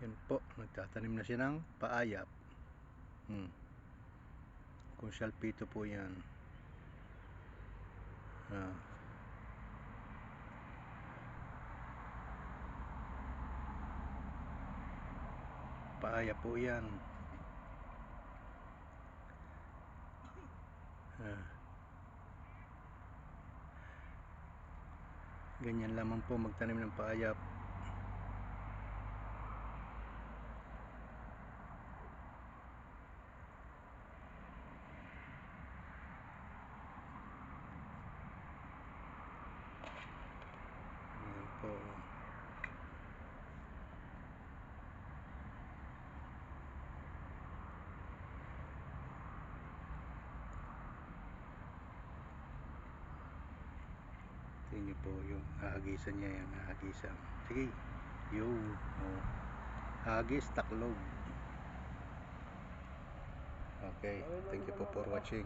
Yan po, nagtatanim na siya ng paayap. Hmm. Kung salpito po yan. Ah. Paaya po yan. Ah. Ganyan lamang po magtanim ng paayap. Ayan po. Tingnan niyo po yung hahagisan niya yung hahagisan. Sige. Yo. Oh. Hagis taklog. Okay. Thank you po for watching.